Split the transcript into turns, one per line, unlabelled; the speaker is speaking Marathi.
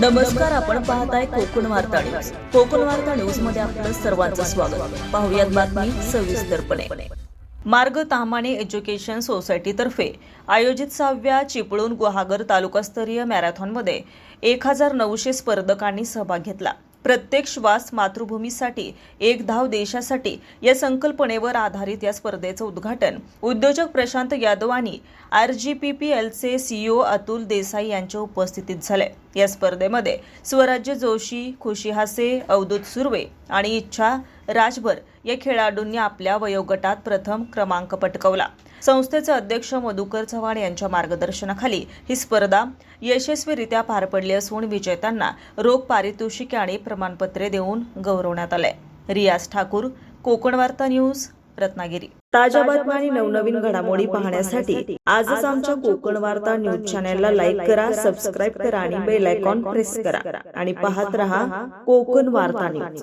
नमस्कार आपण पाहताय कोकण वार्ता न्यूज. कोकण वार्ता न्यूजमध्ये आपलं सर्वांचं स्वागत. पाहुयात बातमी सविस्तरपणे. मार्ग तामाणे एज्युकेशन सोसायटीतर्फे आयोजित सहाव्या चिपळूण गुहागर तालुकास्तरीय मॅरेथॉनमध्ये एक हजार नऊशे स्पर्धकांनी सहभाग घेतला. प्रत्येक श्वास मातृभूमीसाठी एक धाव देशासाठी या संकल्पनेवर आधारित या स्पर्धेचं उद्घाटन. उद्योजक प्रशांत यादव आणि आरजीपीपीएलचे सीईओ अतुल देसाई यांच्या उपस्थितीत झाले. या स्पर्धेमध्ये स्वराज्य जोशी खुशी हासे अवधूत सुर्वे आणि इच्छा राजभर या खेळाडूंनी आपल्या वयोगटात प्रथम क्रमांक पटकवला. संस्थेचे अध्यक्ष मधुकर चव्हाण यांच्या मार्गदर्शनाखाली ही स्पर्धा यशस्वीरित्या पार पडली असून विजेत्यांना रोख पारितोषिके आणि प्रमाणपत्रे देऊन गौरवण्यात आले रियाज ठाकूर कोकण वार्ता न्यूज रत्नागिरी. ताज्या बातम्या आणि नवनवीन घडामोडी पाहण्यासाठी आजच आमच्या कोकण वार्ता न्यूज चॅनेलला लाईक करा सबस्क्राईब करा आणि बेल आयकॉन प्रेस करा. आणि पाहत रहा कोकण वार्ता न्यूज.